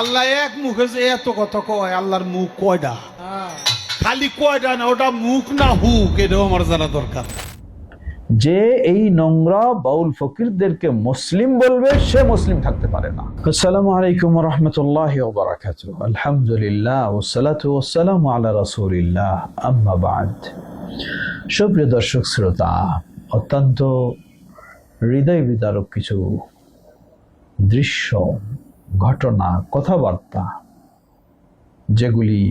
আল্লাহ এক মুখে যে এত কথা কয় আল্লাহর মুখ কয়ডা? খালি কয়টা না ওটা মুখ না হুক এটাও আমার জানা দরকার। যে এই নোংরা বাউল ফকিরদেরকে মুসলিম বলবে সে মুসলিম থাকতে পারে না। আসসালামু আলাইকুম রহমতুল্লাহ বারাকাত আলহামদুলিল্লাহ ওসালাতু ওসালাম আলা রাসূলিল্লাহ। আম্মা বাদ। সুপ্রিয় দর্শক শ্রোতা অত্যন্ত হৃদয় বিদারক কিছু দৃশ্য ঘটনা, কথাবার্তা, যেগুলি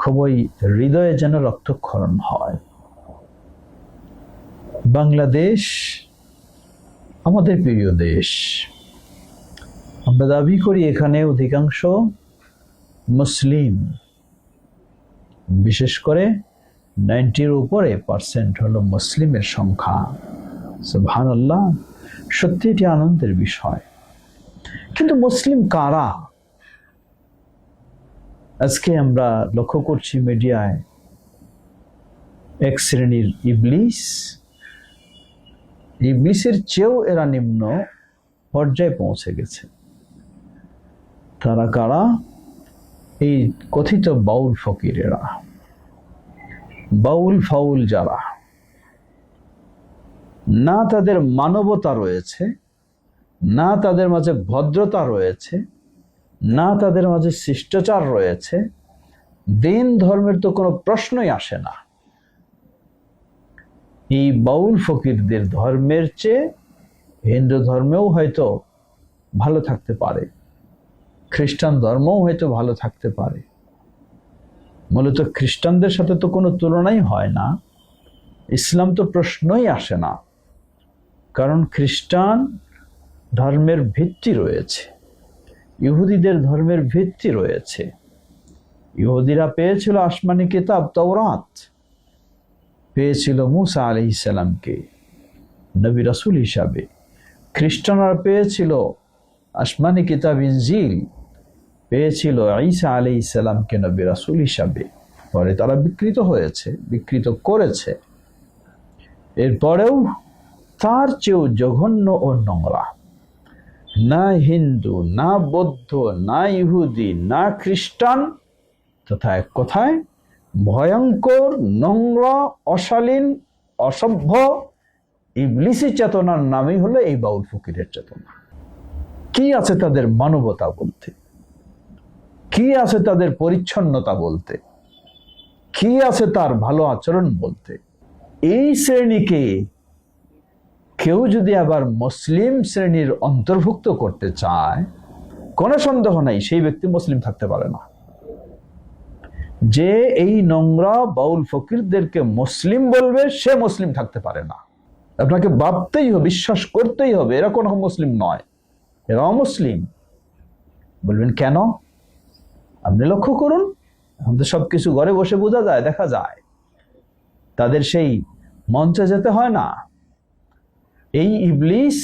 খুবই হৃদয়ে যেন রক্তক্ষরণ হয়। বাংলাদেশ, আমাদের প্রিয় দেশ, আমরা দাবি করি এখানে অধিকাংশ মুসলিম, বিশেষ করে নাইনটির উপরে পার্সেন্ট হলো মুসলিমের সংখ্যা। ভান আল্লাহ সত্যি এটি আনন্দের বিষয়। কিন্তু মুসলিম কারা? আজকে আমরা লক্ষ্য করছি মিডিয়ায় এক শ্রেণির ইবলিস। ইবলিসের চেয়েও এরা নিম্ন পর্যায়ে পৌঁছে গেছে। তারা কারা? এই কথিত বাউল ফকিরেরা। বাউল ফাউল যারা। না তাদের মানবতা রয়েছে না তাদের মাঝে ভদ্রতা রয়েছে, না তাদের মাঝে শিষ্টাচার রয়েছে, দিন ধর্মের তো কোনো প্রশ্নই আসে না। এই বাউল ফকিরদের ধর্মের চেয়ে হিন্দু ধর্মেও হয়তো ভালো থাকতে পারে, খ্রিস্টান ধর্মও হয়তো ভালো থাকতে পারে। মূলত খ্রিস্টানদের সাথে তো কোনো তুলনাই হয় না, ইসলাম তো প্রশ্নই আসে না। কারণ খ্রিস্টান ধর্মের ভিত্তি রয়েছে। ইহুদিদের ধর্মের ভিত্তি রয়েছে। ইহুদিরা পেয়েছিল আসমানি কিতাব, তওরাত। পেয়েছিল মুসা আলি ইসালামকে নবী রাসুল হিসাবে। খ্রিস্টানরা পেয়েছিল আসমানি কিতাব, ইনজিল। পেয়েছিল ঈসা আলি ইসালামকে নবী রাসুল হিসাবে। পরে তারা বিকৃত হয়েছে, বিকৃত করেছে। এরপরেও তার চেয়েও জঘন্য ও নোংরা। না হিন্দু, না বৌদ্ধ, না ইহুদি, না খ্রিস্টান, তথা এক কথায় ভয়ঙ্কর নোংরা অশালীন, অসভ্য ইবলিসি চেতনার নামই হলো এই বাউল ফকিরের চেতনা। কি আছে তাদের মানবতা বলতে? কি আছে তাদের পরিচ্ছন্নতা বলতে? কি আছে তার ভালো আচরণ বলতে? এই শ্রেণীকে কেউ যদি আবার মুসলিম শ্রেণির অন্তর্ভুক্ত করতে চায়, কোনো সন্দেহ নাই, সেই ব্যক্তি মুসলিম থাকতে পারে না। যে এই নোংরা বাউল ফকিরদেরকে মুসলিম বলবে, সে মুসলিম থাকতে পারে না। আপনাকে ভাবতেই হবে, বিশ্বাস করতেই হবে, এরা কোনো মুসলিম নয়, এরা অমুসলিম। বলবেন, কেন? আপনি লক্ষ্য করুন আমাদের সব কিছু ঘরে বসে বোঝা যায়, দেখা যায়। তাদের সেই মঞ্চে যেতে হয় না এই ইবলিস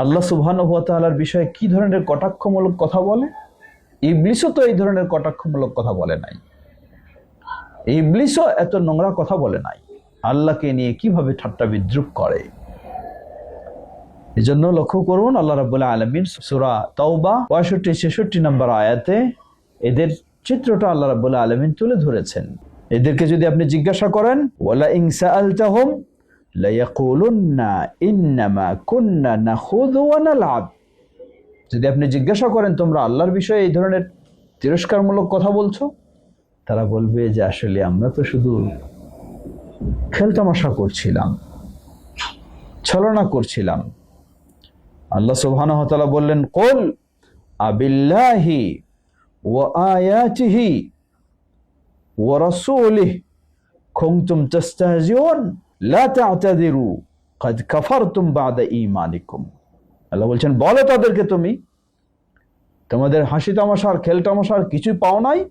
আল্লাহ সুবহান তালার বিষয়ে কি ধরনের কটাক্ষমূলক কথা বলে? ইবলিসও তো এই ধরনের কটাক্ষমূলক কথা বলে নাই। ইবলিসও এত নোংরা কথা বলে নাই। আল্লাহকে নিয়ে কীভাবে ঠাট্টা বিদ্রুপ করে? এজন্য লক্ষ্য করুন, আল্লাহ রাবুল্লাহ আলমিন সুরা তাওবা পঁয়ষট্টি, ছেষট্টি নম্বর আয়াতে এদের চিত্রটা আল্লাহ রাবুল্লাহ আলমিন তুলে ধরেছেন। এদেরকে যদি আপনি জিজ্ঞাসা করেন ওয়ালা ইনসা আলতাহম যদি আপনি জিজ্ঞাসা করেন, তোমরা আল্লাহর বিষয়ে এই ধরনের তিরস্কারমূলক কথা বলছো? তারা বলবে যে, আসলে আমরা তো শুধু খেলতামাশা করছিলাম, ছলনা করছিলাম। আল্লাহ সুবহানাহু ওয়া বললেন, কুল আবিল্লাহি ওয়া আয়াতিহি ওয়া রাসূলিহি কুনতুম তাস্তাহজিউন। আল্লাহ বলছেন, বলো তাদেরকে তুমি, তোমাদের হাসি তামাশার, খেল তামাশার পাও নাই?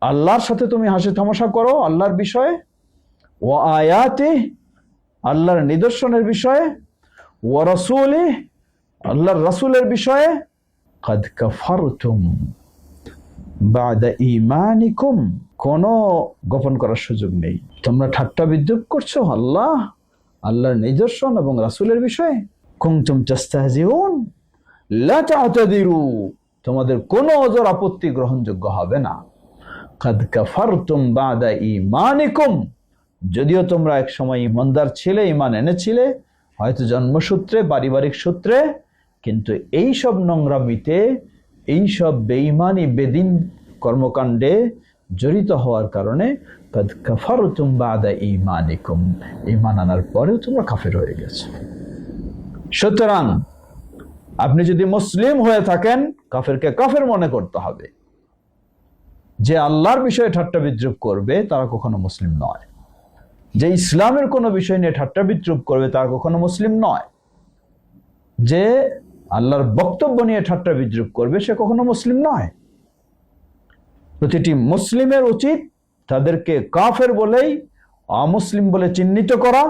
আল্লাহর সাথে তুমি হাসি তামাশা করো আল্লাহর বিষয়ে? ও আয়াতে, আল্লাহর নিদর্শনের বিষয়ে? ও রসুল আল্লাহর রসুলের বিষয়ে? কাদ কাফারতুম বাদা ইমানিকুম কোনো গোপন করার সুযোগ নেই। তোমরা ঠাট্টা বিদ্রুপ করছ, আল্লাহ, আল্লাহর নিদর্শন এবং রাসুলের বিষয়ে। কুমতুম চাস্তাহজিউন লা তা'তাদিরু। তোমাদের কোনো অজর আপত্তি গ্রহণযোগ্য হবে না। কাদ কাফারতুম বাদা ঈমানিকুম। যদিও তোমরা এক সময় ইমানদার ছিলে ইমান এনেছিলে, হয়তো জন্মসূত্রে, পারিবারিক সূত্রে, কিন্তু এই সব নোংরামিতে এই সব বেঈমানি, বেদিন কর্মকাণ্ডে জড়িত হওয়ার কারণে আনার পরেও তোমরা কাফের হয়ে সুতরাং আপনি যদি মুসলিম হয়ে থাকেন, কাফেরকে কাফের মনে করতে হবে। যে আল্লাহর বিষয়ে ঠাট্টা বিদ্রুপ করবে, তারা কখনো মুসলিম নয়। যে ইসলামের কোনো বিষয় নিয়ে ঠাট্টা বিদ্রুপ করবে, তারা কখনো মুসলিম নয়। যে আল্লাহর বক্তব্য নিয়ে ঠাট্টা বিদ্রুপ করবে, সে কখনো মুসলিম নয়। প্রতিটি মুসলিমের উচিত তাদেরকে কাফের বলেই অমুসলিম বলে চিহ্নিত করা।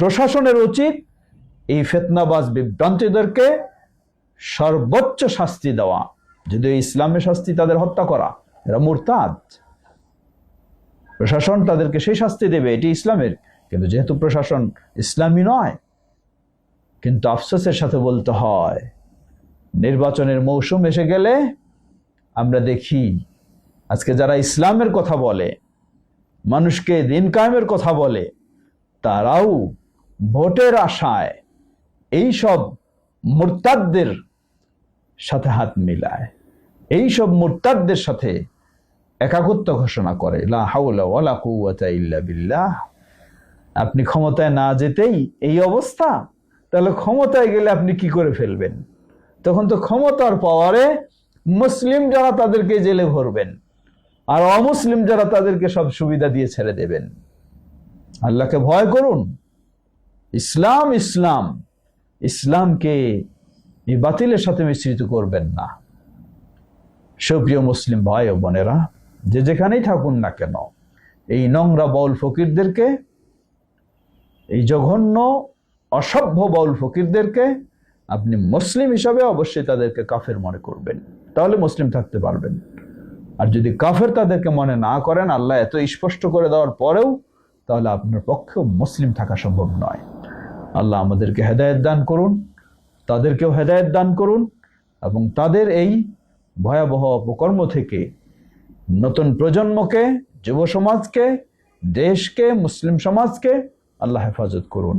প্রশাসনের উচিত এই ফেতনাবাজ বিভ্রান্তিদেরকে সর্বোচ্চ শাস্তি দেওয়া, যদিও ইসলামের শাস্তি তাদের হত্যা করা, এরা মুরতাদ। প্রশাসন তাদেরকে সেই শাস্তি দেবে, এটি ইসলামের, কিন্তু যেহেতু প্রশাসন ইসলামী নয় কিন্তু আফসোসের সাথে বলতে হয়, নির্বাচনের মৌসুম এসে গেলে আমরা দেখি, আজকে যারা ইসলামের কথা বলে, মানুষকে দিন কায়েমের কথা বলে, তারাও ভোটের আশায় এই সব মুরতাদদের সাথে হাত মিলায়। এই সব মুরতাদদের সাথে একাকত্ব ঘোষণা করে, লা কুওয়াতা ইল্লা বিল্লাহ। আপনি ক্ষমতায় না যেতেই এই অবস্থা তাহলে ক্ষমতায় গেলে আপনি কি করে ফেলবেন? তখন তো ক্ষমতার পাওয়ারে মুসলিম যারা তাদেরকে জেলে ভরবেন, আর অমুসলিম যারা তাদেরকে সব সুবিধা দিয়ে ছেড়ে দেবেন। আল্লাহকে ভয় করুন। ইসলাম ইসলাম, ইসলামকে এই বাতিলের সাথে মিশ্রিত করবেন না। সুপ্রিয় মুসলিম ভাই ও বোনেরা, যে যেখানেই থাকুন না কেন, এই নোংরা বাউল ফকিরদেরকে, এই জঘন্য অসভ্য বাউল ফকিরদেরকে আপনি মুসলিম হিসাবে অবশ্যই তাদেরকে কাফের মনে করবেন। তাহলে মুসলিম থাকতে পারবেন। আর যদি কাফের তাদেরকে মনে না করেন, আল্লাহ এত স্পষ্ট করে দেওয়ার পরেও, তাহলে আপনার পক্ষেও মুসলিম থাকা সম্ভব নয়। আল্লাহ আমাদেরকে হেদায়ত দান করুন, তাদেরকেও হেদায়ত দান করুন, এবং তাদের এই ভয়াবহ অপকর্ম থেকে নতুন প্রজন্মকে, যুব সমাজকে, দেশকে, মুসলিম সমাজকে আল্লাহ হেফাজত করুন।